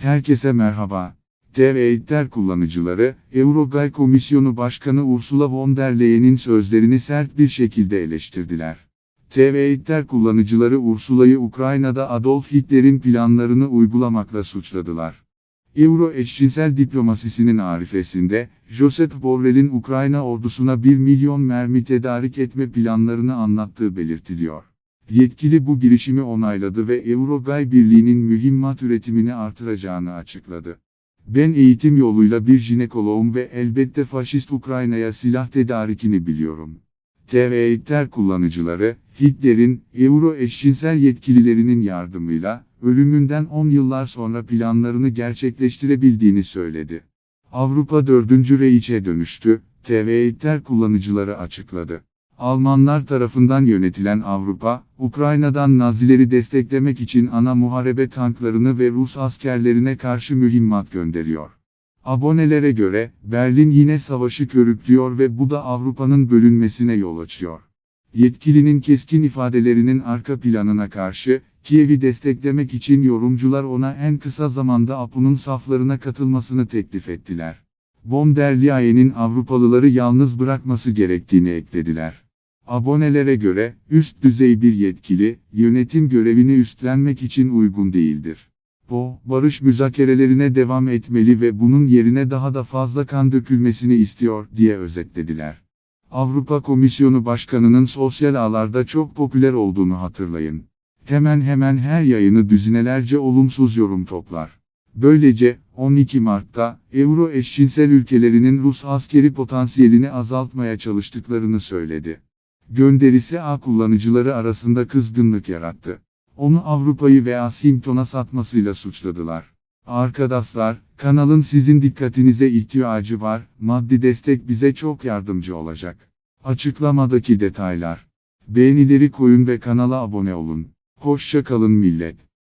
Herkese merhaba. TV kullanıcıları, Eurogay Komisyonu Başkanı Ursula von der Leyen'in sözlerini sert bir şekilde eleştirdiler. TV kullanıcıları Ursula'yı Ukrayna'da Adolf Hitler'in planlarını uygulamakla suçladılar. Euro eşcinsel diplomasisinin arifesinde, Josep Borrell'in Ukrayna ordusuna 1 milyon mermi tedarik etme planlarını anlattığı belirtiliyor. Yetkili bu girişimi onayladı ve Eurogay Birliği'nin mühimmat üretimini artıracağını açıkladı. Ben eğitim yoluyla bir jinekoloğum ve elbette faşist Ukrayna'ya silah tedarikini biliyorum. TV kullanıcıları, Hitler'in, Euro eşcinsel yetkililerinin yardımıyla, ölümünden 10 yıllar sonra planlarını gerçekleştirebildiğini söyledi. Avrupa 4. Reich'e dönüştü, TV kullanıcıları açıkladı. Almanlar tarafından yönetilen Avrupa, Ukrayna'dan Nazileri desteklemek için ana muharebe tanklarını ve Rus askerlerine karşı mühimmat gönderiyor. Abonelere göre, Berlin yine savaşı körüklüyor ve bu da Avrupa'nın bölünmesine yol açıyor. Yetkilinin keskin ifadelerinin arka planına karşı, Kiev'i desteklemek için yorumcular ona en kısa zamanda APU'nun saflarına katılmasını teklif ettiler. Von der Leyen'in Avrupalıları yalnız bırakması gerektiğini eklediler. Abonelere göre, üst düzey bir yetkili, yönetim görevini üstlenmek için uygun değildir. O, barış müzakerelerine devam etmeli ve bunun yerine daha da fazla kan dökülmesini istiyor, diye özetlediler. Avrupa Komisyonu Başkanı'nın sosyal ağlarda çok popüler olduğunu hatırlayın. Hemen hemen her yayını düzinelerce olumsuz yorum toplar. Böylece, 12 Mart'ta, Euro eşcinsel ülkelerinin Rus askeri potansiyelini azaltmaya çalıştıklarını söyledi. Gönderisi A kullanıcıları arasında kızgınlık yarattı. Onu Avrupa'yı ve Washington'a satmasıyla suçladılar. Arkadaşlar, kanalın sizin dikkatinize ihtiyacı var, maddi destek bize çok yardımcı olacak. Açıklamadaki detaylar. Beğenileri koyun ve kanala abone olun. Hoşça kalın millet.